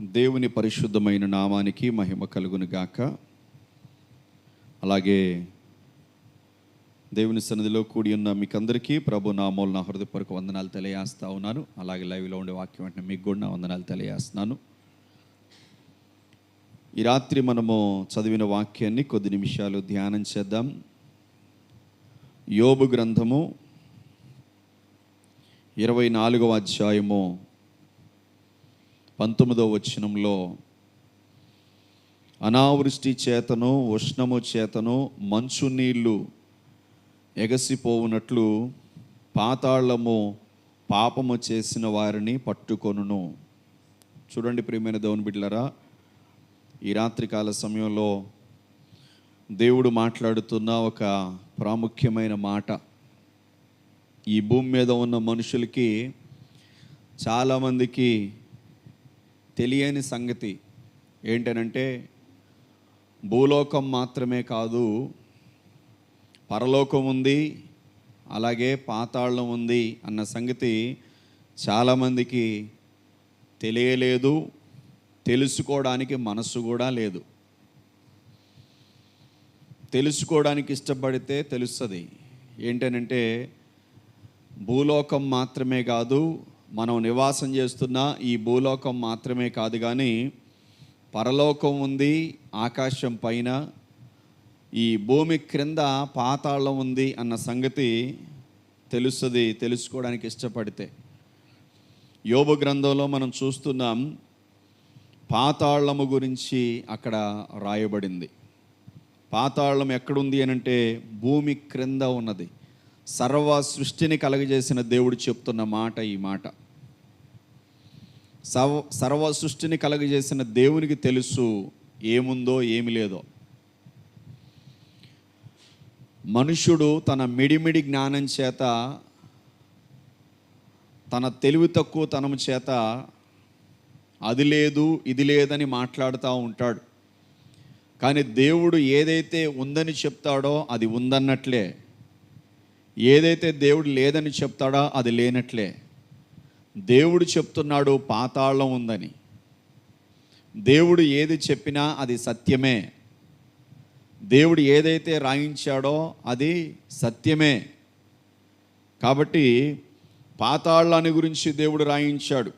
దేవుని పరిశుద్ధమైన నామానికి మహిమ కలుగును గాక. అలాగే దేవుని సన్నిధిలో కూడి ఉన్న మీకందరికీ ప్రభు నామూలు నా హృదయపూర్వక వందనాలు తెలియజేస్తా ఉన్నాను. అలాగే లైవ్లో ఉండే వాక్యం వెంటనే మీకు కూడా నా వందనాలు తెలియజేస్తున్నాను. ఈ రాత్రి మనము చదివిన వాక్యాన్ని కొద్ది నిమిషాలు ధ్యానం చేద్దాం. యోబు గ్రంథము ఇరవై నాలుగవ అధ్యాయము పంతొమ్మిదవ వచనంలో అనావృష్టి చేతను ఉష్ణము చేతను మంచు నీళ్ళు ఎగసిపోవునట్లు పాతాళము పాపము చేసిన వారిని పట్టుకొనును. చూడండి ప్రియమైన దేవుని బిడ్డలరా ఈ రాత్రికాల సమయంలో దేవుడు మాట్లాడుతున్న ఒక ప్రాముఖ్యమైన మాట. ఈ భూమి మీద ఉన్న మనుషులకి చాలామందికి తెలియని సంగతి ఏంటనంటే భూలోకం మాత్రమే కాదు పరలోకం ఉంది అలాగే పాతాళం ఉంది అన్న సంగతి చాలామందికి తెలియలేదు తెలుసుకోవడానికి మనసు కూడా లేదు. తెలుసుకోవడానికి ఇష్టపడితే తెలుస్తుంది. ఏంటనంటే భూలోకం మాత్రమే కాదు మనం నివాసం చేస్తున్న ఈ భూలోకం మాత్రమే కాదు కానీ పరలోకం ఉంది ఆకాశం పైన ఈ భూమి క్రింద పాతాళం ఉంది అన్న సంగతి తెలుస్తుంది తెలుసుకోవడానికి ఇష్టపడితే. యోబు గ్రంథంలో మనం చూస్తున్నాం పాతాళము గురించి అక్కడ రాయబడింది. పాతాళం ఎక్కడుంది అని అంటే భూమి క్రింద ఉన్నది. సర్వ సృష్టిని కలగజేసిన దేవుడు చెప్తున్న మాట ఈ మాట. సర్వ సర్వ సృష్టిని కలగజేసిన దేవునికి తెలుసు ఏముందో ఏమి లేదో. మనుష్యుడు తన మిడిమిడి జ్ఞానం చేత తన తెలివి తక్కువ తనము చేత అది లేదు ఇది లేదని మాట్లాడుతూ ఉంటాడు. కానీ దేవుడు ఏదైతే ఉందని చెప్తాడో అది ఉందన్నట్లే. ఏదైతే దేవుడు లేదని చెప్తాడో అది లేనట్లే. దేవుడు చెప్తున్నాడు పాతాళం ఉందని. దేవుడు ఏది చెప్పినా అది సత్యమే. దేవుడు ఏదైతే రాయించాడో అది సత్యమే. కాబట్టి పాతాళాన్ని గురించి దేవుడు రాయించాడు.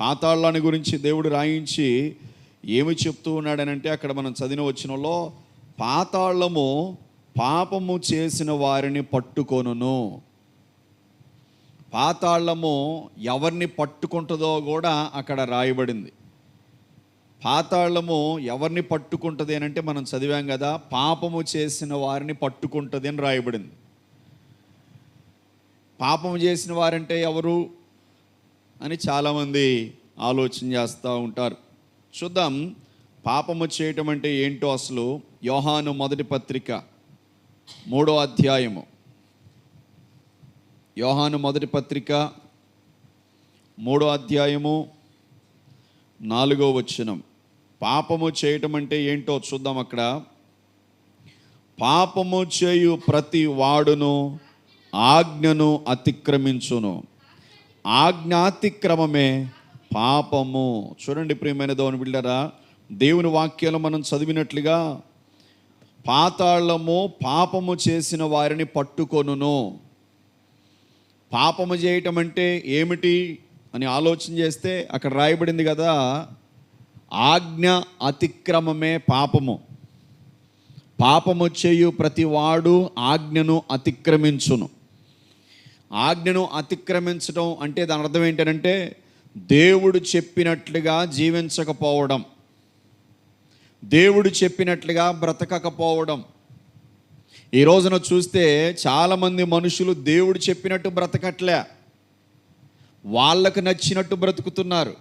పాతాళాన్ని గురించి దేవుడు రాయించి ఏమి చెప్తూ ఉన్నాడనంటే అక్కడ మనం చదివిన వచ్చినలో పాతాళము పాపము చేసిన వారిని పట్టుకొనును. పాతాళము ఎవరిని పట్టుకుంటుందో కూడా అక్కడ రాయబడింది. పాతాళము ఎవరిని పట్టుకుంటుంది అని అంటే మనం చదివాం కదా పాపము చేసిన వారిని పట్టుకుంటుంది అని రాయబడింది. పాపము చేసిన వారంటే ఎవరు అని చాలామంది ఆలోచన చేస్తూ ఉంటారు. చూద్దాం పాపము చేయటం అంటే ఏంటో అసలు యోహాను మొదటి పత్రిక. మూడో అధ్యాయము. యోహాను మొదటి పత్రిక మూడో అధ్యాయము నాలుగో వచనం. పాపము చేయటం అంటే ఏంటో చూద్దాం అక్కడ. పాపము చేయు ప్రతి వాడును ఆజ్ఞను అతిక్రమించును. ఆజ్ఞాతిక్రమమే పాపము. చూడండి ప్రియమైన దోని బిడ్డరా దేవుని వాక్యాలు మనం చదివినట్లుగా పాతాళము పాపము చేసిన వారిని పట్టుకొనును. పాపము చేయటం అంటే ఏమిటి అని ఆలోచన చేస్తే అక్కడ రాయబడింది కదా ఆజ్ఞ అతిక్రమమే పాపము. పాపము చేయు ప్రతివాడు ఆజ్ఞను అతిక్రమించును. ఆజ్ఞను అతిక్రమించడం అంటే దాని అర్థం ఏంటంటే దేవుడు చెప్పినట్లుగా జీవించకపోవడం. దేవుడు చెప్పినట్లుగా బ్రతకకపోవడం. ఈ రోజున చూస్తే చాలామంది మనుషులు దేవుడు చెప్పినట్టు బ్రతకట్లే. వాళ్ళకు నచ్చినట్టు బ్రతుకుతున్నారు.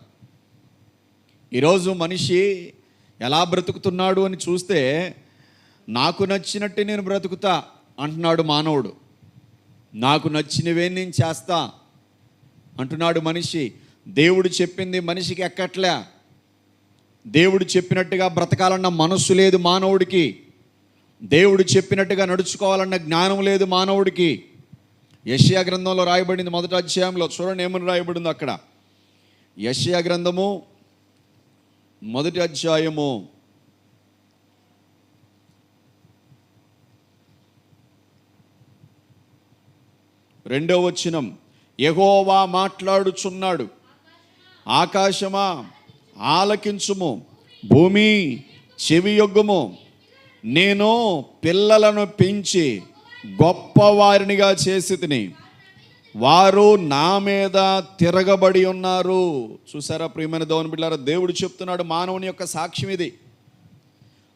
ఈరోజు మనిషి ఎలా బ్రతుకుతున్నాడు అని చూస్తే నాకు నచ్చినట్టు నేను బ్రతుకుతా అంటున్నాడు మానవుడు. నాకు నచ్చినవే నేను చేస్తా అంటున్నాడు మనిషి. దేవుడు చెప్పింది మనిషికి ఎక్కట్లే. దేవుడు చెప్పినట్టుగా బ్రతకాలన్న మనస్సు లేదు మానవుడికి. దేవుడు చెప్పినట్టుగా నడుచుకోవాలన్న జ్ఞానం లేదు మానవుడికి. యష్యా గ్రంథంలో రాయబడింది మొదటి అధ్యాయంలో. చూడండి ఏమని రాయబడింది అక్కడ. యష్యా గ్రంథము మొదటి అధ్యాయము. రెండో వచనం. ఎగోవా మాట్లాడుచున్నాడు. ఆకాశమా? ఆలకించుము. భూమి చెవియొగ్గుము. నేను పిల్లలను పెంచి గొప్పవారినిగా చేసి తిని. వారు నా మీద తిరగబడి ఉన్నారు. చూసారా ప్రియమైన దోని బిడ్డారా దేవుడు చెప్తున్నాడు మానవుని యొక్క సాక్ష్యం ఇది.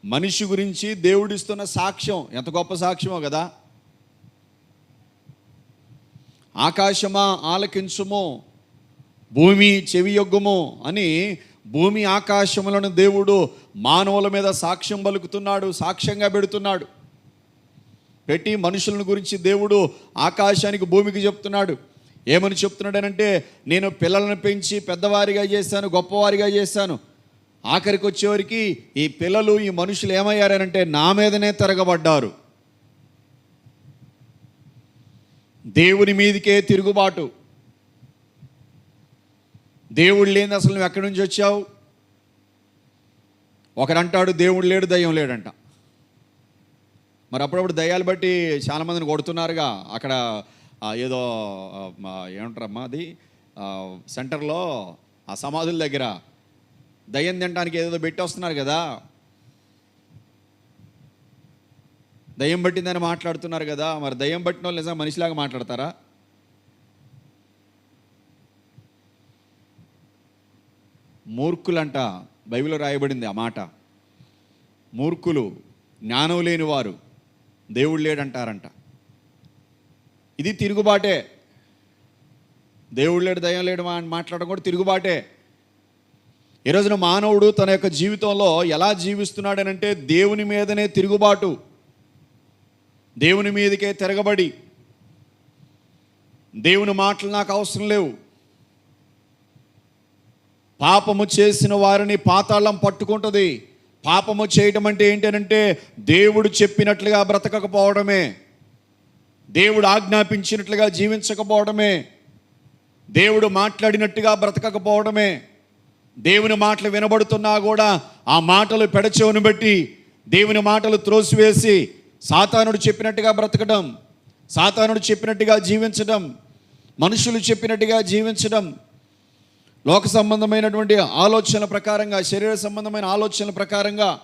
మనిషి గురించి దేవుడిస్తున్న సాక్ష్యం. ఎంత గొప్ప సాక్ష్యమో కదా. ఆకాశమా ఆలకించుము. భూమి చెవియొగ్గుము అని భూమి ఆకాశములను దేవుడు మానవుల మీద సాక్ష్యం పలుకుతున్నాడు సాక్ష్యంగా పెడుతున్నాడు. పెట్టి మనుషులను గురించి దేవుడు ఆకాశానికి భూమికి చెప్తున్నాడు. ఏమని చెప్తున్నాడనంటే నేను పిల్లలను పెంచి పెద్దవారిగా చేశాను గొప్పవారిగా చేశాను. ఆఖరికి వచ్చేవరికి ఈ పిల్లలు ఈ మనుషులు ఏమయ్యారనంటే నా మీదనే తిరగబడ్డారు. దేవుని మీదకే తిరుగుబాటు. దేవుడు లేని అసలు నువ్వు ఎక్కడి నుంచి వచ్చావు? ఒకడంటాడు దేవుడు లేడు దయ్యం లేడంట. మరి అప్పుడప్పుడు దయ్యాలు బట్టి చాలామందిని కొడుతున్నారుగా. అక్కడ ఏదో ఏమంటారమ్మా అది? సెంటర్లో ఆ సమాధుల దగ్గర దయ్యం తినడానికి ఏదో పెట్టి వస్తున్నారు కదా. దయ్యం పట్టిందని మాట్లాడుతున్నారు కదా. మరి దయ్యం పట్టిన వాళ్ళు నిజంగా మనిషిలాగా మాట్లాడతారా? మూర్ఖులంట బైబిల్లో రాయబడింది ఆ మాట. మూర్ఖులు జ్ఞానం లేని వారు దేవుడు లేడంటారంట. ఇది తిరుగుబాటే. దేవుడు లేడు దయ్యం లేడు అని మాట్లాడడం కూడా తిరుగుబాటే. ఈ రోజున మానవుడు తన యొక్క జీవితంలో ఎలా జీవిస్తున్నాడనంటే దేవుని మీదనే తిరుగుబాటు. దేవుని మీదకే తిరగబడి. దేవుని మాటలు నాకు అవసరం లేవు. పాపము చేసిన వారిని పాతాళం పట్టుకుంటుంది. పాపము చేయటం అంటే ఏంటంటే దేవుడు చెప్పినట్లుగా బ్రతకకపోవడమే. దేవుడు ఆజ్ఞాపించినట్లుగా జీవించకపోవడమే. దేవుడు మాట్లాడినట్టుగా బ్రతకకపోవడమే. దేవుని మాటలు వినబడుతున్నా కూడా ఆ మాటలు పెడచెవును బట్టి దేవుని మాటలు త్రోసివేసి సాతానుడు చెప్పినట్టుగా బ్రతకడం సాతానుడు చెప్పినట్టుగా జీవించడం మనుషులు చెప్పినట్టుగా జీవించడం లోక సంబంధమైనటువంటి ఆలోచన ప్రకారంగా శరీర సంబంధమైన ఆలోచనల ప్రకారంగా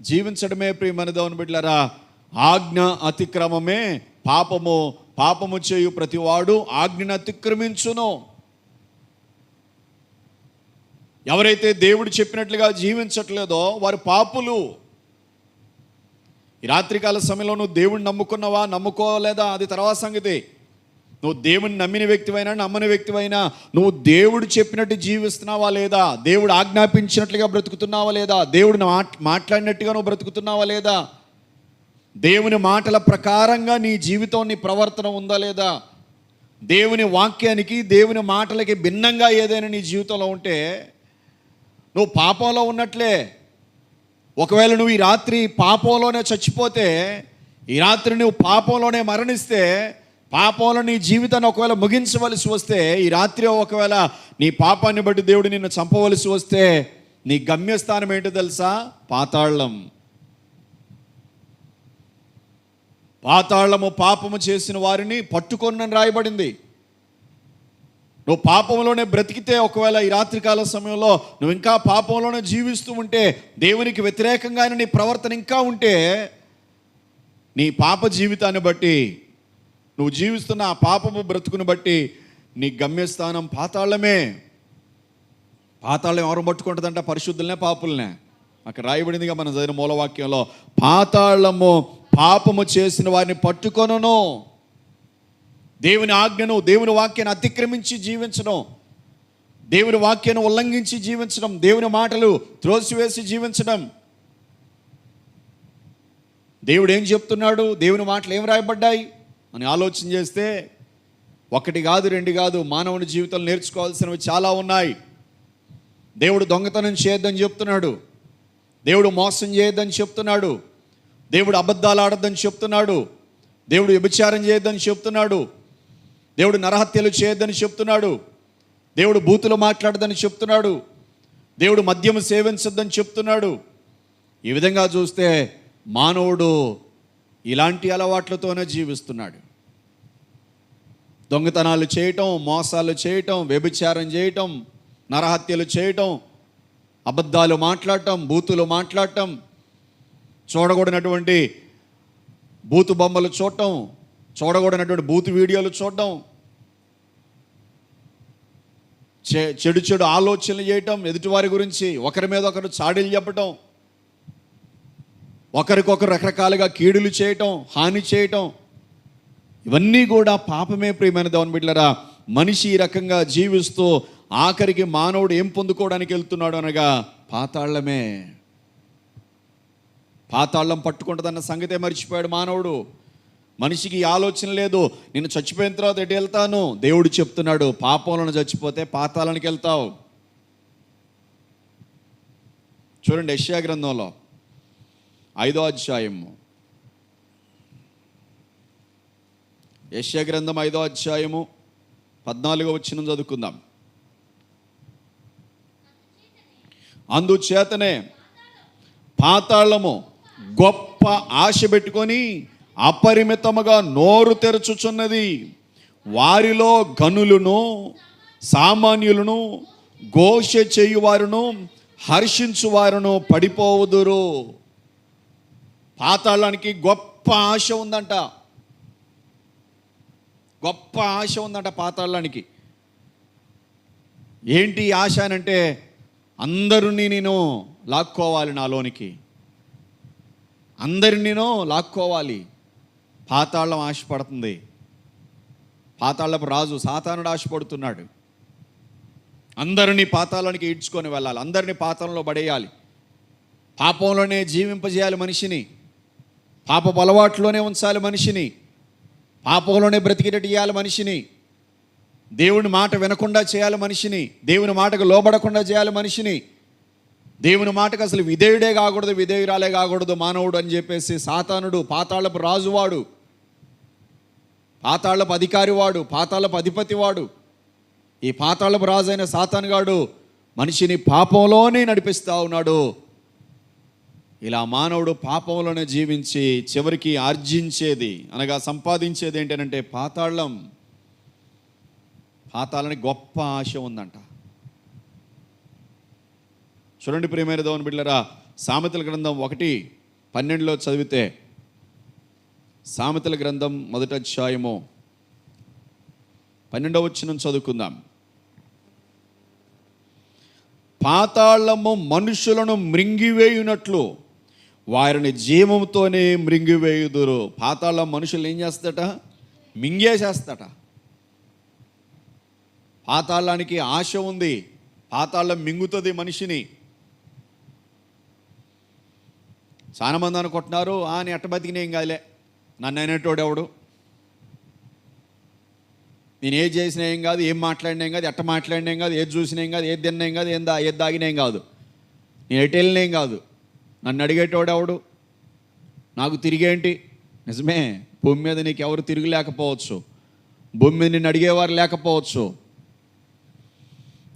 జీవించడమే ప్రియమైన దేవుని బిడ్డలారా. ఆజ్ఞ అతిక్రమమే పాపము. పాపము చేయు ప్రతివాడు ఆజ్ఞను అతిక్రమించును. ఎవరైతే దేవుడు చెప్పినట్లుగా జీవించట్లేదో వారు పాపులు. ఈ రాత్రికాల సమయంలో నువ్వు దేవుడిని నమ్ముకున్నావా? నమ్ముకోలేదా? అది తర్వాత సంగతి. నువ్వు దేవుని నమ్మిన వ్యక్తివైనా నమ్మని వ్యక్తివైనా నువ్వు దేవుడు చెప్పినట్టు జీవిస్తున్నావా లేదా? దేవుడు ఆజ్ఞాపించినట్లుగా బ్రతుకుతున్నావా లేదా? దేవుడు మాట్లాడినట్టుగా నువ్వు బ్రతుకుతున్నావా లేదా? దేవుని మాటల ప్రకారంగా నీ జీవితం నీ ప్రవర్తన ఉందా లేదా? దేవుని వాక్యానికి దేవుని మాటలకి భిన్నంగా ఏదైనా నీ జీవితంలో ఉంటే నువ్వు పాపంలో ఉన్నట్లే. ఒకవేళ నువ్వు ఈ రాత్రి పాపంలోనే చచ్చిపోతే ఈ రాత్రి నువ్వు పాపంలోనే మరణిస్తే పాపంలో నీ జీవితాన్ని ఒకవేళ ముగించవలసి వస్తే ఈ రాత్రి ఒకవేళ నీ పాపాన్ని బట్టి దేవుడు నిన్ను చంపవలసి వస్తే నీ గమ్యస్థానం ఏంటో తెలుసా? పాతాళం. పాతాళము పాపము చేసిన వారిని పట్టుకొనని రాయబడింది. నువ్వు పాపంలోనే బ్రతికితే ఒకవేళ ఈ రాత్రికాల సమయంలో నువ్వు ఇంకా పాపంలోనే జీవిస్తూ ఉంటే దేవునికి వ్యతిరేకంగా నీ ప్రవర్తన ఇంకా ఉంటే నీ పాప జీవితాన్ని బట్టి నువ్వు జీవిస్తున్న ఆ పాపము బ్రతుకుని బట్టి నీ గమ్యస్థానం పాతాళమే. పాతాళం ఎవరు పట్టుకుంటుందంట? పరిశుద్ధులనే పాపులనే. అక్కడ రాయబడిందిగా మన చదివిన మూలవాక్యంలో పాతాళము పాపము చేసిన వారిని పట్టుకొనను. దేవుని ఆజ్ఞను దేవుని వాక్యాన్ని అతిక్రమించి జీవించడం దేవుని వాక్యాన్ని ఉల్లంఘించి జీవించడం దేవుని మాటలు త్రోసివేసి జీవించడం. దేవుడు ఏం చెప్తున్నాడు? దేవుని మాటలు ఏం రాయబడ్డాయి? అని ఆలోచన చేస్తే ఒకటి కాదు రెండు కాదు మానవుని జీవితంలో నేర్చుకోవాల్సినవి చాలా ఉన్నాయి. దేవుడు దొంగతనం చేయొద్దని చెప్తున్నాడు. దేవుడు మోసం చేయొద్దని చెప్తున్నాడు. దేవుడు అబద్ధాలు ఆడొద్దని చెప్తున్నాడు. దేవుడు వ్యభిచారం చేయొద్దని చెప్తున్నాడు. దేవుడు నరహత్యలు చేయొద్దని చెప్తున్నాడు. దేవుడు బూతులు మాట్లాడదని చెప్తున్నాడు. దేవుడు మద్యం సేవించొద్దని చెప్తున్నాడు. ఈ విధంగా చూస్తే మానవుడు ఇలాంటి అలవాట్లతోనే జీవిస్తున్నాడు. దొంగతనాలు చేయటం మోసాలు చేయటం వ్యభిచారం చేయటం నరహత్యలు చేయటం అబద్ధాలు మాట్లాడటం బూతులు మాట్లాడటం చూడకూడనటువంటి బూతు బొమ్మలు చూడటం చూడకూడనటువంటి బూతు వీడియోలు చూడటం చె- చెడు చెడు ఆలోచనలు చేయటం ఎదుటివారి గురించి ఒకరి మీద ఒకరు చాడీలు చెప్పటం ఒకరికొకరు రకరకాలుగా కీడులు చేయటం హాని చేయటం. ఇవన్నీ కూడా పాపమే ప్రియమైన దేవుని బిడ్డలరా. మనిషి ఈ రకంగా జీవిస్తూ ఆఖరికి మానవుడు ఏం పొందుకోవడానికి వెళ్తున్నాడు అనగా పాతాళమే. పాతాళం పట్టుకుంటుందన్న సంగతే మర్చిపోయాడు మానవుడు. మనిషికి ఈ ఆలోచన లేదు. నేను చచ్చిపోయిన తర్వాత ఎటు వెళ్తాను? దేవుడు చెప్తున్నాడు. పాపంలో చచ్చిపోతే పాతాళానికి వెళ్తావు. చూడండి యెషయా గ్రంథంలో. ఐదో అధ్యాయము. యెషయా గ్రంథం ఐదో అధ్యాయము పద్నాలుగో వచ్చిన చదువుకుందాం. అందుచేతనే పాతాళము గొప్ప ఆశ పెట్టుకొని అపరిమితముగా నోరు తెరచుచున్నది. వారిలో గనులను సామాన్యులను ఘోష చేయువారును హర్షించువారును పడిపోవుదురు పాతాళానికి గొప్ప ఆశ ఉందంట. గొప్ప ఆశ ఉందంట పాతాళానికి. ఏంటి ఆశ అని అంటే అందరినీ నేను లాక్కోవాలి నాలోనికి. అందరిని నేను లాక్కోవాలి. పాతాళం ఆశపడుతుంది. పాతాళపు రాజు సాతానుడు ఆశపడుతున్నాడు. అందరినీ పాతాళానికి ఈడ్చుకొని వెళ్ళాలి. అందరినీ పాతాళంలో పడేయాలి. పాపంలోనే జీవింపజేయాలి మనిషిని. పాప అలవాట్లోనే ఉంచాలి మనిషిని. పాపంలోనే బ్రతికేటట్టు చేయాలి మనిషిని. దేవుని మాట వినకుండా చేయాలి మనిషిని. దేవుని మాటకు లోబడకుండా చేయాలి మనిషిని. దేవుని మాటకు అసలు విధేయుడే కాకూడదు విధేయురాలే కాకూడదు మానవుడు అని చెప్పేసి సాతానుడు పాతాళపు రాజువాడు పాతాళపు అధికారి వాడు పాతాళపు అధిపతి వాడు ఈ పాతాళపు రాజు అయిన సాతానుగాడు మనిషిని పాపంలోనే నడిపిస్తూ ఉన్నాడు. ఇలా మానవుడు పాపంలోనే జీవించి చివరికి ఆర్జించేది అనగా సంపాదించేది ఏంటంటే పాతాళం. పాతాళానికి గొప్ప ఆశ ఉందంట. చూడండి ప్రియమైన దేవుని బిడ్డరా సామెతల గ్రంథం ఒకటి పన్నెండులో చదివితే సామెతల గ్రంథం మొదటి అధ్యాయము పన్నెండవ వచ్చిన చదువుకుందాం. పాతాళము మనుషులను మృంగివేయునట్లు వారిని జీవంతోనే మృంగివేయుదురు. పాతాళం మనుషులు ఏం చేస్తాట మింగేసేస్తాట పాతాళానికి ఆశ ఉంది. పాతాళం మింగుతుంది మనిషిని. చాలా మంది అనుకుంటున్నారు ఆ నీ ఎట్ట బతికినేం కాదులే. నన్ను అయినట్టోడు ఎవడు? నేను ఏది చేసినా ఏం కాదు ఏం మాట్లాడినేం కాదు ఎట్ట మాట్లాడినేం కాదు ఏది చూసినేం కాదు ఏది తిన్నాం కాదు ఏం దా ఏది దాగినా కాదు. నేను ఎటు వెళ్ళినేం కాదు. నన్ను అడిగేటోడు ఎవడు? నాకు తిరిగేంటి? నిజమే భూమి మీద నీకు ఎవరు తిరిగి లేకపోవచ్చు భూమి మీద నిన్ను అడిగేవారు లేకపోవచ్చు.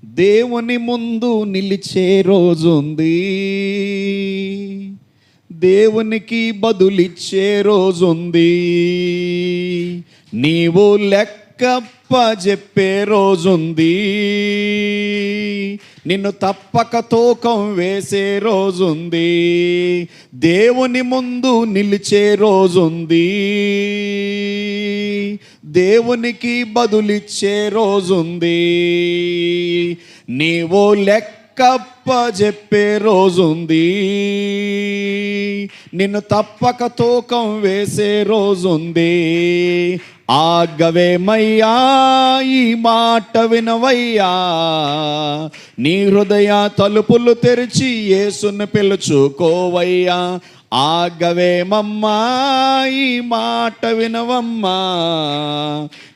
దేవుని ముందు నిలిచే రోజుంది దేవునికి బదులిచ్చే రోజుంది నీవు లెక్కప్ప చెప్పే రోజుంది. నిన్ను తప్పక తూకం వేసే రోజుంది. దేవుని ముందు నిలిచే రోజుంది. దేవునికి బదులిచ్చే రోజుంది. నీవు లెక్కప్ప చెప్పే రోజుంది. నిన్ను తప్పక తూకం వేసే రోజుంది. ఆగవేమయ్యా ఈ మాట వినవయ్యా. నీ హృదయ తలుపులు తెరిచి యేసును పిలుచుకోవయ్యా. ఆగవేమమ్మా ఈ మాట వినవమ్మా.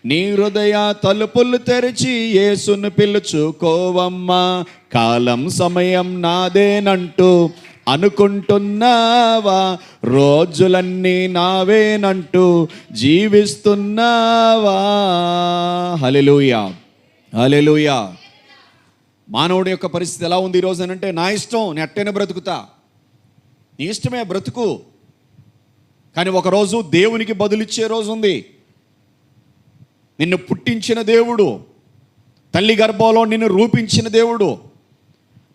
నీ హృదయ తలుపులు తెరిచి యేసును పిలుచుకోవమ్మా. కాలం సమయం నాదేనంటూ అనుకుంటున్నావా? రోజులన్నీ నావేనంటూ జీవిస్తున్నావా? హలెలుయా హలెలుయా మానవుడి యొక్క పరిస్థితి ఎలా ఉంది ఈరోజు అని అంటే నా ఇష్టం నేను అట్టేనే బ్రతుకుతా. నీ ఇష్టమే బ్రతుకు. కానీ ఒకరోజు దేవునికి బదులిచ్చే రోజు ఉంది నిన్ను పుట్టించిన దేవుడు తల్లి గర్భంలో నిన్ను రూపించిన దేవుడు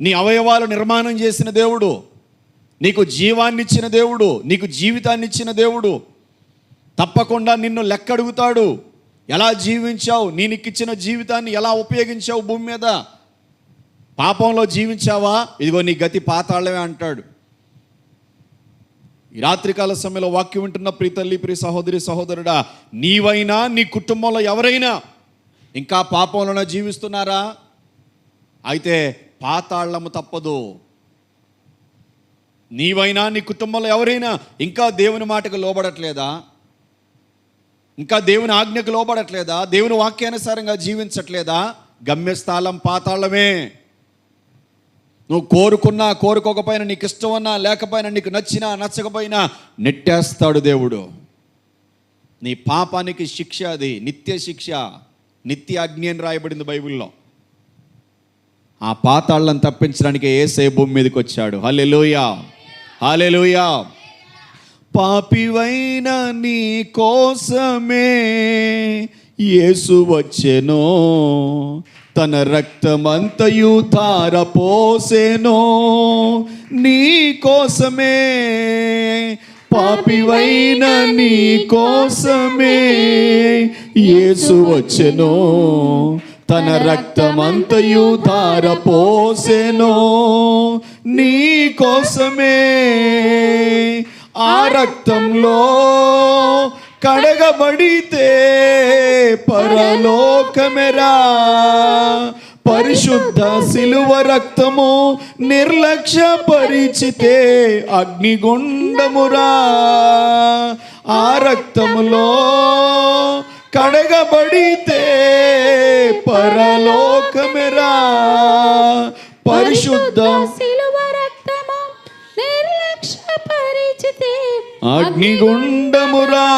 నీ అవయవాలు నిర్మాణం చేసిన దేవుడు నీకు జీవాన్ని ఇచ్చిన దేవుడు నీకు జీవితాన్ని ఇచ్చిన దేవుడు. తప్పకుండా నిన్ను లెక్క అడుగుతాడు ఎలా జీవించావు? నేనిక్కిచ్చిన జీవితాన్ని ఎలా ఉపయోగించావు భూమి మీద? పాపంలో జీవించావా? ఇదిగో నీ గతి పాతాళమే అంటాడు. ఈ రాత్రికాల సమయంలో వాక్యం వింటున్న ప్రీ తల్లి ప్రియ సహోదరి సహోదరుడా నీవైనా నీ కుటుంబంలో ఎవరైనా ఇంకా పాపంలోనే జీవిస్తున్నారా? అయితే పాతాళము తప్పదు. నీవైనా నీ కుటుంబంలో ఎవరైనా ఇంకా దేవుని మాటకు లోబడట్లేదా? ఇంకా దేవుని ఆజ్ఞకు లోబడట్లేదా? దేవుని వాక్యానుసారంగా జీవించట్లేదా? గమ్యస్థానం పాతాళమే. నువ్వు కోరుకున్నా కోరుకోకపోయినా నీకు ఇష్టమన్నా లేకపోయినా నీకు నచ్చినా నచ్చకపోయినా నెట్టేస్తాడు దేవుడు. నీ పాపానికి శిక్ష అది నిత్య శిక్ష. నిత్య అగ్ని అని రాయబడింది బైబిల్లో. ఆ పాతాళ్ళను తప్పించడానికి ఏసే భూమి మీదకి వచ్చాడు. హల్లెలూయా. హల్లెలూయా. పాపివైన నీ కోసమే యేసు వచ్చెనో. తన రక్తమంతయు ధారపోసెనో నీ కోసమే పాపివైన నీ కోసమే యేసు వచ్చెనో. తన రక్తమంతయు ధారపోసెనో నీ కోసమే ఆ రక్తంలో కడగబడితే పరలోకమెరా. పరిశుద్ధ సిలువ రక్తము నిర్లక్ష్య పరిచితే అగ్నిగుండమురా. ఆ రక్తములో కడగబడితే పరలోకమెరా. పరిశుద్ధ అగ్నిగుండమురా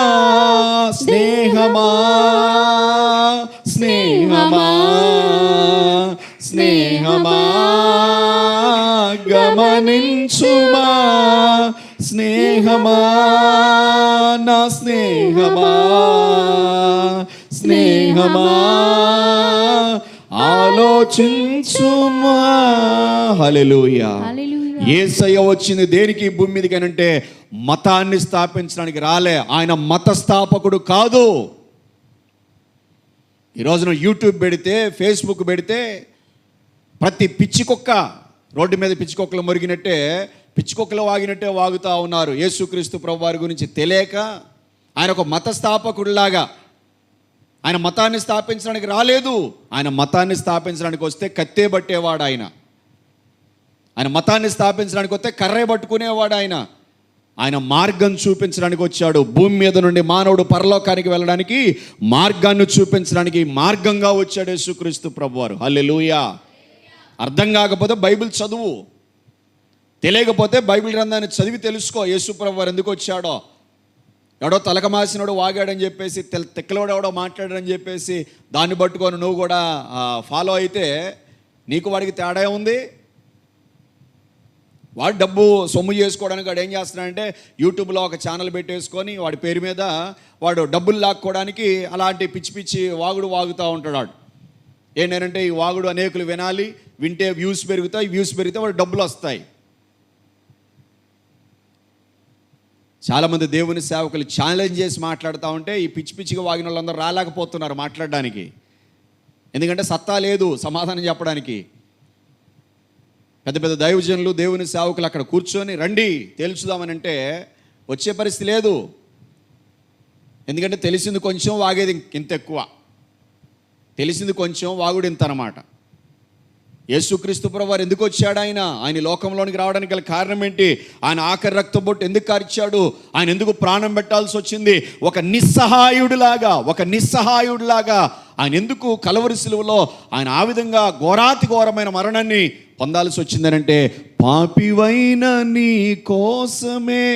స్నేహమా స్నేహమా స్నేహమా గమనించుమా స్నేహమా నా స్నేహమా స్నేహమా ఆలోచించుమా హల్లెలూయా హల్లెలూయా. ఏసయ్య వచ్చింది దేనికి? భూమి మీదకి అంటే మతాన్ని స్థాపించడానికి రాలే. ఆయన మత స్థాపకుడు కాదు. ఈ రోజున యూట్యూబ్ పెడితే ఫేస్బుక్ పెడితే ప్రతి పిచ్చి కుక్క రోడ్డు మీద పిచ్చికొక్కలు మురిగినట్టే పిచ్చికొక్కలు వాగినట్టే వాగుతూ ఉన్నారు. యేసుక్రీస్తు ప్రభు వారి గురించి తెలియక ఆయన ఒక మత స్థాపకుడిలాగా ఆయన మతాన్ని స్థాపించడానికి రాలేదు. ఆయన మతాన్ని స్థాపించడానికి వస్తే కత్తే పట్టేవాడు ఆయన. ఆయన మతాన్ని స్థాపించడానికి వస్తే కర్రే పట్టుకునేవాడు ఆయన. ఆయన మార్గం చూపించడానికి వచ్చాడు. భూమి మీద నుండి మానవుడు పరలోకానికి వెళ్ళడానికి మార్గాన్ని చూపించడానికి మార్గంగా వచ్చాడు యేసుక్రీస్తు ప్రభువారు. హల్లెలూయా. అర్థం కాకపోతే బైబిల్ చదువు. తెలియకపోతే బైబిల్ గ్రంథాన్ని చదివి తెలుసుకో యేసు ప్రభువారు ఎందుకు వచ్చాడో. ఎవడో తలకమాసినోడు వాగాడని చెప్పేసి తెల్ తెక్కలోడు ఎవడో మాట్లాడాడని చెప్పేసి దాన్ని పట్టుకొని నువ్వు కూడా ఫాలో అయితే నీకు వాడికి తేడా ఉంది వాడు డబ్బు సొమ్ము చేసుకోవడానికి వాడు ఏం చేస్తున్నాడంటే యూట్యూబ్లో ఒక ఛానల్ పెట్టేసుకొని వాడి పేరు మీద వాడు డబ్బులు లాక్కోవడానికి అలాంటి పిచ్చి పిచ్చి వాగుడు వాగుతూ ఉంటాడు వాడు. ఏంటంటే ఈ వాగుడు అనేకులు వినాలి వింటే వ్యూస్ పెరుగుతాయి వ్యూస్ పెరిగితే వాడు డబ్బులు వస్తాయి. చాలామంది దేవుని సేవకులు ఛాలెంజ్ చేసి మాట్లాడుతూ ఉంటే ఈ పిచ్చి పిచ్చిగా వాగిన వాళ్ళందరూ రాలేకపోతున్నారు మాట్లాడడానికి. ఎందుకంటే సత్తా లేదు సమాధానం చెప్పడానికి. పెద్ద పెద్ద దైవజనులు దేవుని సేవకులు అక్కడ కూర్చొని రండి తేల్చుదామనంటే వచ్చే పరిస్థితి లేదు. ఎందుకంటే తెలిసింది కొంచెం వాగేది ఇంత ఎక్కువ. తెలిసింది కొంచెం వాగుడు ఇంత అనమాట యేసుక్రీస్తు ప్రభు వారు ఎందుకు వచ్చాడు ఆయన? ఆయన లోకంలోనికి రావడానికి గల కారణం ఏంటి? ఆయన ఆఖరి రక్తబొట్టు ఎందుకు కార్చాడు? ఆయన ఎందుకు ప్రాణం పెట్టాల్సి వచ్చింది? ఒక నిస్సహాయుడిలాగా ఒక నిస్సహాయుడిలాగా ఆయన ఎందుకు కలవరి సిలువలో ఆయన ఆ విధంగా ఘోరాతి ఘోరమైన మరణాన్ని పొందాల్సి వచ్చిందనంటే పాపివైన నీ కోసమే.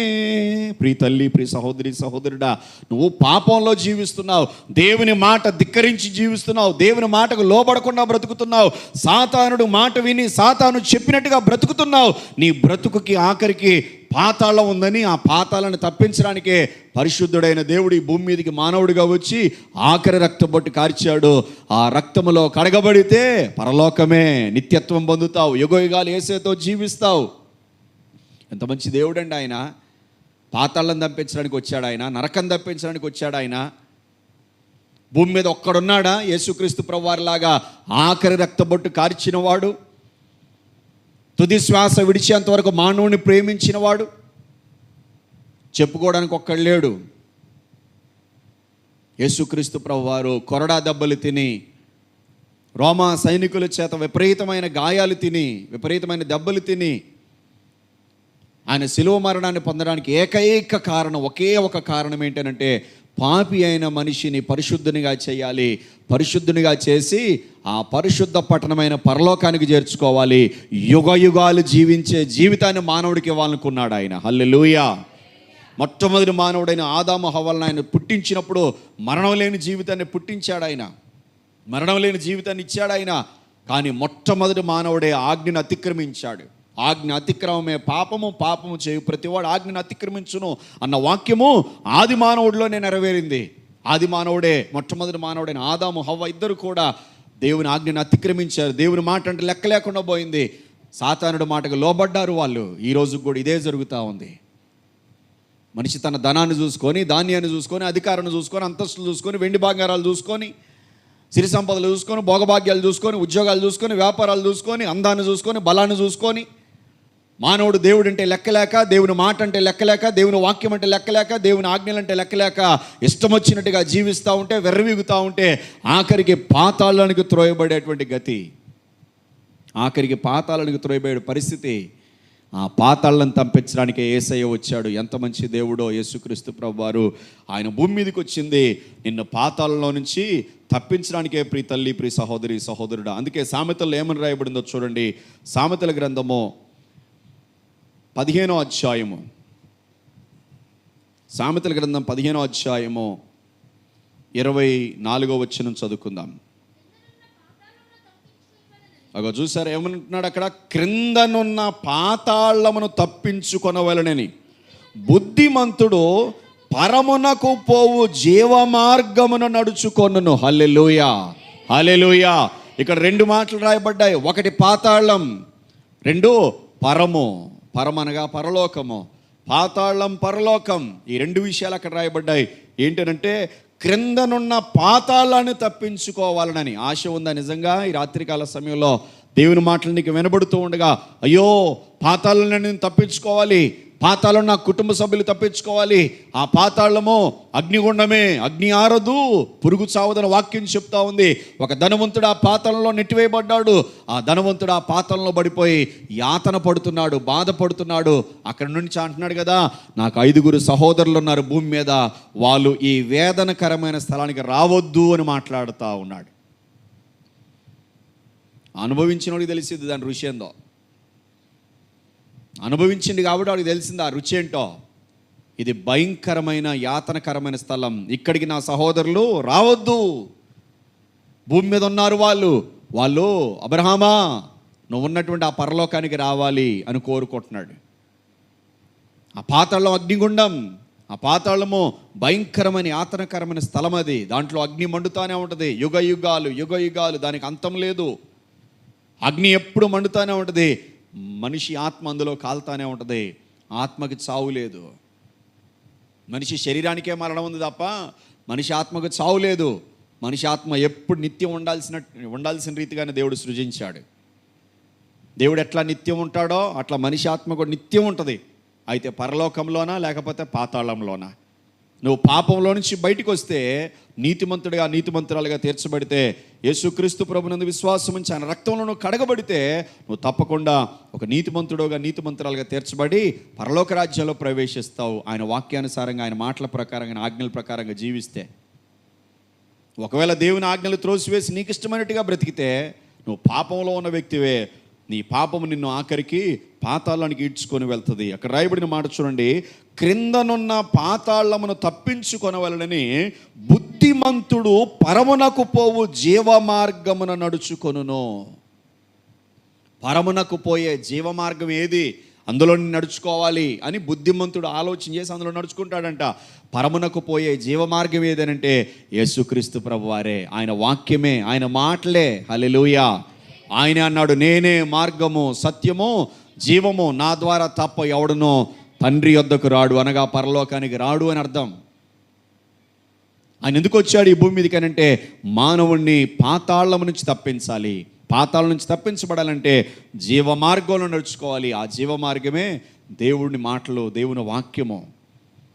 ప్రీ తల్లి ప్రీ సహోదరి సహోదరుడా నువ్వు పాపంలో జీవిస్తున్నావు. దేవుని మాట ధిక్కరించి జీవిస్తున్నావు. దేవుని మాటకు లోబడకుండా బ్రతుకుతున్నావు. సాతానుడు మాట విని సాతాను చెప్పినట్టుగా బ్రతుకుతున్నావు. నీ బ్రతుకుకి ఆఖరికి పాతాళం ఉందని ఆ పాతాలను తప్పించడానికే పరిశుద్ధుడైన దేవుడు ఈ భూమి మీదకి మానవుడిగా వచ్చి ఆఖరి రక్తబొట్టు కార్చాడు. ఆ రక్తములో కడగబడితే పరలోకమే నిత్యత్వం పొందుతావు. యుగయుగాలు ఏసేతో జీవిస్తావు. ఎంత మంచి దేవుడండి ఆయన. పాతాళం తప్పించడానికి వచ్చాడు ఆయన. నరకం తప్పించడానికి వచ్చాడు ఆయన. భూమి మీద ఒక్కడున్నాడా? యేసుక్రీస్తు ప్రవారిలాగా ఆఖరి రక్తబొట్టు కార్చినవాడు? తుది శ్వాస విడిచేంతవరకు మానవుని ప్రేమించినవాడు చెప్పుకోవడానికి ఒక్కడు లేడు. యేసుక్రీస్తు ప్రభువారు కొరడా దెబ్బలు తిని రోమా సైనికుల చేత విపరీతమైన గాయాలు తిని విపరీతమైన దెబ్బలు తిని ఆయన శిలువ మరణాన్ని పొందడానికి ఏకైక కారణం ఒకే ఒక కారణం ఏంటంటే పాపి అయిన మనిషిని పరిశుద్ధునిగా చేయాలి పరిశుద్ధునిగా చేసి ఆ పరిశుద్ధ పట్టణమైన పరలోకానికి చేర్చుకోవాలి. యుగ యుగాలు జీవించే జీవితాన్ని మానవుడికి ఇవ్వాలనుకున్నాడు ఆయన. హల్లెలూయా. మొట్టమొదటి మానవుడైన ఆదాము హవలను ఆయన పుట్టించినప్పుడు మరణం లేని జీవితాన్ని పుట్టించాడు ఆయన. మరణం లేని జీవితాన్ని ఇచ్చాడు ఆయన. కానీ మొట్టమొదటి మానవుడే ఆజ్ఞను అతిక్రమించాడు. ఆజ్ఞ అతిక్రమమే పాపము పాపము చేయు. ప్రతివాడు ఆజ్ఞను అతిక్రమించును అన్న వాక్యము ఆది మానవుడిలోనే నెరవేరింది. ఆది మానవుడే మొట్టమొదటి మానవుడైన ఆదాము హవ్వ ఇద్దరు కూడా దేవుని ఆజ్ఞను అతిక్రమించారు. దేవుని మాట అంటే లెక్క లేకుండా పోయింది. సాతానుడి మాటకు లోబడ్డారు వాళ్ళు. ఈ రోజు కూడా ఇదే జరుగుతూ ఉంది. మనిషి తన ధనాన్ని చూసుకొని ధాన్యాన్ని చూసుకొని అధికారాన్ని చూసుకొని అంతస్తులు చూసుకొని వెండి బంగారాలు చూసుకొని సిరి సంపదలు చూసుకొని భోగభాగ్యాలు చూసుకొని ఉద్యోగాలు చూసుకొని వ్యాపారాలు చూసుకొని అందాన్ని చూసుకొని బలాన్ని చూసుకొని మానవుడు దేవుడు అంటే లెక్కలేక దేవుని మాట అంటే లెక్కలేక దేవుని వాక్యం అంటే లెక్కలేక దేవుని ఆజ్ఞలు అంటే లెక్కలేక ఇష్టం వచ్చినట్టుగా జీవిస్తూ ఉంటే వెర్రవీగుతూ ఉంటే ఆఖరికి పాతాళానికి త్రోయబడేటువంటి గతి. ఆఖరికి పాతాళానికి త్రోయబడే పరిస్థితి ఆ పాతాళ్ళను తంపించడానికి ఏసయ్య వచ్చాడు. ఎంత మంచి దేవుడో యేసుక్రీస్తు ప్రభువారు. ఆయన భూమి మీదకి వచ్చింది నిన్ను పాతాళంలో నుంచి తప్పించడానికే ప్రీ తల్లి ప్రీ సహోదరి సహోదరుడు. అందుకే సామెతల్లో ఏమని రాయబడిందో చూడండి. సామెతల గ్రంథము పదిహేనో అధ్యాయము. సామెతల గ్రంథం పదిహేనో అధ్యాయము ఇరవై నాలుగో వచ్చిన చదువుకుందాం. అగో చూసారు ఏమంటున్నాడు అక్కడ? క్రిందనున్న పాతాళమును తప్పించుకొనవలనని. బుద్ధిమంతుడు పరమునకు పోవు జీవ మార్గమును నడుచుకొనును. హల్లెలూయా! హల్లెలూయా! ఇక్కడ రెండు మాటలు రాయబడ్డాయి. ఒకటి పాతాళం రెండు పరము. పరమనగా పరలోకము పాతాళం పరలోకం ఈ రెండు విషయాలు అక్కడ రాయబడ్డాయి. ఏంటంటే క్రిందనున్న పాతాళాన్ని తప్పించుకోవాలనని ఆశ ఉందా నిజంగా? ఈ రాత్రికాల సమయంలో దేవుని మాటలు నీకు వినబడుతూ ఉండగా అయ్యో పాతాళాన్ని నేను తప్పించుకోవాలి. పాతాళం నా కుటుంబ సభ్యులు తప్పించుకోవాలి. ఆ పాతాళము అగ్నిగుండమే అగ్ని ఆరదు. పురుగు చావదని వాక్యం చెప్తా ఉంది. ఒక ధనవంతుడు ఆ పాతలంలో నెట్టివేయబడ్డాడు. ఆ ధనవంతుడు ఆ పాతలంలో పడిపోయి యాతన పడుతున్నాడు బాధపడుతున్నాడు అక్కడ నుంచి అంటున్నాడు కదా నాకు ఐదుగురు సహోదరులు ఉన్నారు భూమి మీద. వాళ్ళు ఈ వేదనకరమైన స్థలానికి రావద్దు అని మాట్లాడుతూ ఉన్నాడు. అనుభవించినోడికి తెలిసింది దాని ఋషి ఏందో. అనుభవించింది కాబట్టి వాడికి తెలిసింది ఆ రుచి ఏంటో. ఇది భయంకరమైన యాతనకరమైన స్థలం. ఇక్కడికి నా సహోదరులు రావద్దు. భూమి మీద ఉన్నారు వాళ్ళు. వాళ్ళు అబ్రహామా నువ్వు ఉన్నటువంటి ఆ పరలోకానికి రావాలి అని కోరుకుంటున్నాడు. ఆ పాతాళం అగ్నిగుండం. ఆ పాతాళము భయంకరమైన యాతనకరమైన స్థలం అది. దాంట్లో అగ్ని మండుతానే ఉంటుంది. యుగ యుగాలు యుగ యుగాలు దానికి అంతం లేదు. అగ్ని ఎప్పుడు మండుతానే ఉంటుంది. మనిషి ఆత్మ అందులో కాలుతానే ఉంటుంది. ఆత్మకి చావు లేదు. మనిషి శరీరానికే మరణం ఉంది తప్ప మనిషి ఆత్మకు చావు లేదు. మనిషి ఆత్మ ఎప్పుడు నిత్యం ఉండాల్సిన ఉండాల్సిన రీతిగానే దేవుడు సృజించాడు. దేవుడు ఎట్లా నిత్యం ఉంటాడో అట్లా మనిషి ఆత్మ కూడా నిత్యం ఉంటుంది. అయితే పరలోకంలోనా లేకపోతే పాతాళంలోనా? నువ్వు పాపంలో నుంచి బయటికి వస్తే నీతిమంతుడిగా నీతిమంతురాలుగా తీర్చబడితే యేసుక్రీస్తు ప్రభునందు విశ్వాసం ఉంచి ఆయన రక్తంలో నువ్వు కడగబడితే నువ్వు తప్పకుండా ఒక నీతిమంతుడుగా నీతిమంతురాలుగా తీర్చబడి పరలోక రాజ్యంలో ప్రవేశిస్తావు. ఆయన వాక్యానుసారంగా ఆయన మాటల ప్రకారంగా ఆయన ఆజ్ఞల ప్రకారంగా జీవిస్తే. ఒకవేళ దేవుని ఆజ్ఞలు త్రోసివేసి నీకు ఇష్టమైనట్టుగా బ్రతికితే నువ్వు పాపంలో ఉన్న వ్యక్తివే. నీ పాపము నిన్ను ఆఖరికి పాతాళానికి ఈడ్చుకొని వెళ్తుంది. అక్కడ రాయబడిన మాట చూడండి. క్రిందనున్న పాతాళమును తప్పించుకొనవలనని బుద్ధిమంతుడు పరమునకు పోవు జీవ మార్గమున నడుచుకొనును. పరమునకు పోయే జీవ మార్గం ఏది? అందులో నడుచుకోవాలి అని బుద్ధిమంతుడు ఆలోచన చేసి అందులో నడుచుకుంటాడంట. పరమునకు పోయే జీవ మార్గం ఏదనంటే యేసుక్రీస్తు ప్రభువారే. ఆయన వాక్యమే ఆయన మాటలే. హలెలుయా ఆయన అన్నాడు నేనే మార్గము సత్యము జీవము నా ద్వారా తప్ప ఎవడనో తండ్రి యొద్దకు రాడు అనగా పరలోకానికి రాడు అని అర్థం. ఆయన ఎందుకు వచ్చాడు ఈ భూమి మీదకి అంటే మానవుణ్ణి పాతాళం నుంచి తప్పించాలి. పాతాళం నుంచి తప్పించబడాలంటే జీవ మార్గంలో నడుచుకోవాలి. ఆ జీవ మార్గమే దేవుడిని మాటలు దేవుని వాక్యము.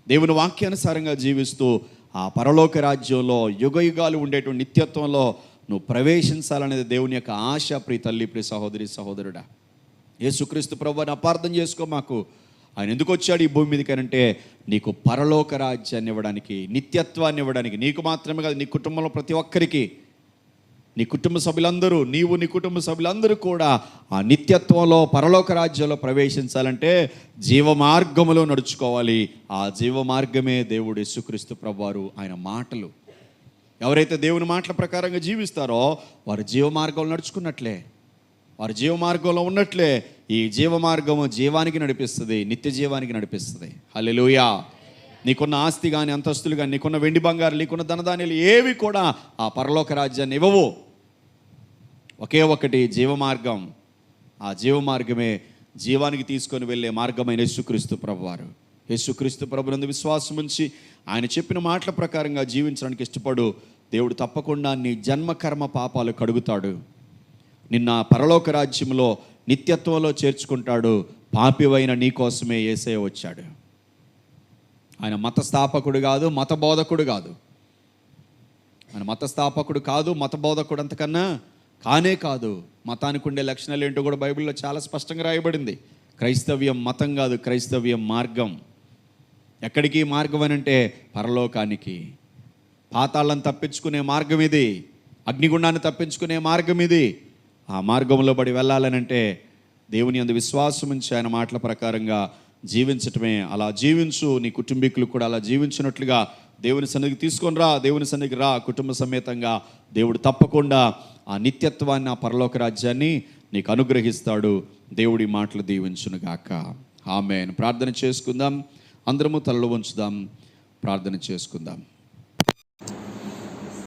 దేవుని వాక్యానుసారంగా జీవిస్తూ ఆ పరలోక రాజ్యంలో యుగ యుగాలు ఉండేటువంటి నిత్యత్వంలో నువ్వు ప్రవేశించాలనేది దేవుని యొక్క ఆశ ప్రియ తల్లి ప్రియ సహోదరి సహోదరుడా. యేసుక్రీస్తు ప్రభుని అపార్థం చేసుకో మాకు. ఆయన ఎందుకు వచ్చాడు ఈ భూమి మీదకి అంటే నీకు పరలోక రాజ్యాన్ని ఇవ్వడానికి నిత్యత్వాన్ని ఇవ్వడానికి నీకు మాత్రమే కాదు నీ కుటుంబంలో ప్రతి ఒక్కరికి నీ కుటుంబ సభ్యులందరూ నీవు నీ కుటుంబ సభ్యులందరూ కూడా ఆ నిత్యత్వంలో పరలోక రాజ్యంలో ప్రవేశించాలంటే జీవ మార్గములో నడుచుకోవాలి. ఆ జీవ మార్గమే దేవుడు యేసుక్రీస్తు ప్రభువారు ఆయన మాటలు. ఎవరైతే దేవుని మాటల ప్రకారంగా జీవిస్తారో వారు జీవ మార్గంలో నడుచుకున్నట్లే. వారు జీవ మార్గంలో ఉన్నట్లే. ఈ జీవ మార్గము జీవానికి నడిపిస్తుంది నిత్య జీవానికి నడిపిస్తుంది. హలెలుయా నీకున్న ఆస్తి కానీ అంతస్తులు కానీ నీకున్న వెండి బంగారు నీకున్న ధనధాన్యాలు ఏవి కూడా ఆ పరలోక రాజ్యాన్ని ఇవ్వవు. ఒకే ఒకటి జీవ మార్గం. ఆ జీవ మార్గమే జీవానికి తీసుకొని వెళ్ళే మార్గమైన యేసుక్రీస్తు ప్రభువారు. యేసుక్రీస్తు ప్రభునందు విశ్వాసం ఉంచి ఆయన చెప్పిన మాటల ప్రకారంగా జీవించడానికి ఇష్టపడు దేవుడు తప్పకుండా నీ జన్మ కర్మ పాపాలు కడుగుతాడు. నిన్న పరలోక రాజ్యంలో నిత్యత్వంలో చేర్చుకుంటాడు. పాపివైన నీ కోసమే ఏసే వచ్చాడు. ఆయన మతస్థాపకుడు కాదు మత బోధకుడు కాదు. ఆయన మతస్థాపకుడు కాదు మత బోధకుడు అంతకన్నా కానే కాదు. మతానికి ఉండే లక్షణాలు ఏంటో కూడా బైబిల్లో చాలా స్పష్టంగా రాయబడింది. క్రైస్తవ్యం మతం కాదు క్రైస్తవ్యం మార్గం. ఎక్కడికి మార్గం అని అంటే పరలోకానికి. పాతాళం తప్పించుకునే మార్గం ఇది అగ్నిగుండాన్ని తప్పించుకునే మార్గం ఇది. ఆ మార్గంలో పడి వెళ్ళాలనంటే దేవుని అందు విశ్వాసం ఉంచి ఆయన మాటల ప్రకారంగా జీవించటమే అలా జీవించు నీ కుటుంబీకులు కూడా అలా జీవించినట్లుగా దేవుని సన్నిధికి తీసుకొని రా దేవుని సన్నిధికి రా కుటుంబ సమేతంగా దేవుడు తప్పకుండా ఆ నిత్యత్వాన్ని ఆ పరలోక రాజ్యాన్ని నీకు అనుగ్రహిస్తాడు. దేవుడి మాటలు దీవించునుగాక. ఆమె ప్రార్థన చేసుకుందాం. అందరము తలలో ఉంచుదాం ప్రార్థన చేసుకుందాం.